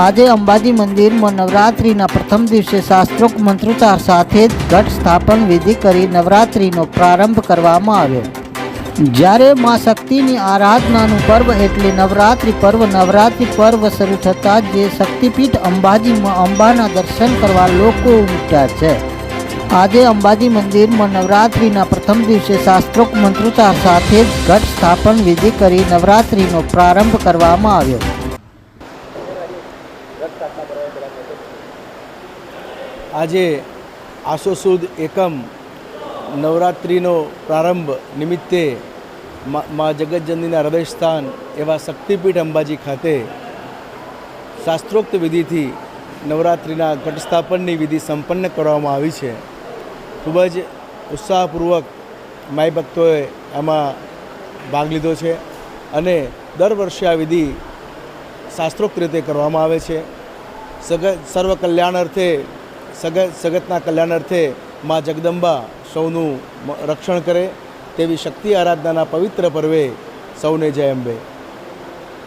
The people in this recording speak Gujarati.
આજે અંબાજી મંદિરમાં નવરાત્રિના પ્રથમ દિવસે શાસ્ત્રોક્ત મંત્રોચ્ચાર સાથે ઘટ સ્થાપન વિધિ કરી નવરાત્રિનો પ્રારંભ કરવામાં આવ્યો. જ્યારે મા શક્તિની આરાધનાનું પર્વ એટલે નવરાત્રિ પર્વ નવરાત્રિ પર્વ શરૂ થતાં જે શક્તિપીઠ અંબાજીમાં અંબાના દર્શન કરવા લોકો ઉમટ્યા છે. આજે અંબાજી મંદિરમાં નવરાત્રિના પ્રથમ દિવસે શાસ્ત્રોક્ત મંત્રોચ્ચાર સાથે ઘટ સ્થાપન વિધિ કરી નવરાત્રિનો પ્રારંભ કરવામાં આવ્યો. આજે આસો સુદ એકમ નવરાત્રિનો પ્રારંભ નિમિત્તે મા જગતજનનીના હૃદયસ્થાન એવા શક્તિપીઠ અંબાજી ખાતે શાસ્ત્રોક્ત વિધિથી નવરાત્રિના ઘટસ્થાપનની વિધિ સંપન્ન કરવામાં આવી છે. ખૂબ જ ઉત્સાહપૂર્વક માય ભક્તોએ આમાં ભાગ લીધો છે અને દર વર્ષે આ વિધિ શાસ્ત્રોક્ત રીતે કરવામાં આવે છે. સગત સર્વ કલ્યાણ અર્થે સગત, સગતના કલ્યાણ અર્થે મા જગદંબા સૌનું રક્ષણ કરે, તેવી શક્તિ આરાધનાના પવિત્ર પર્વે સૌને જય અંબે.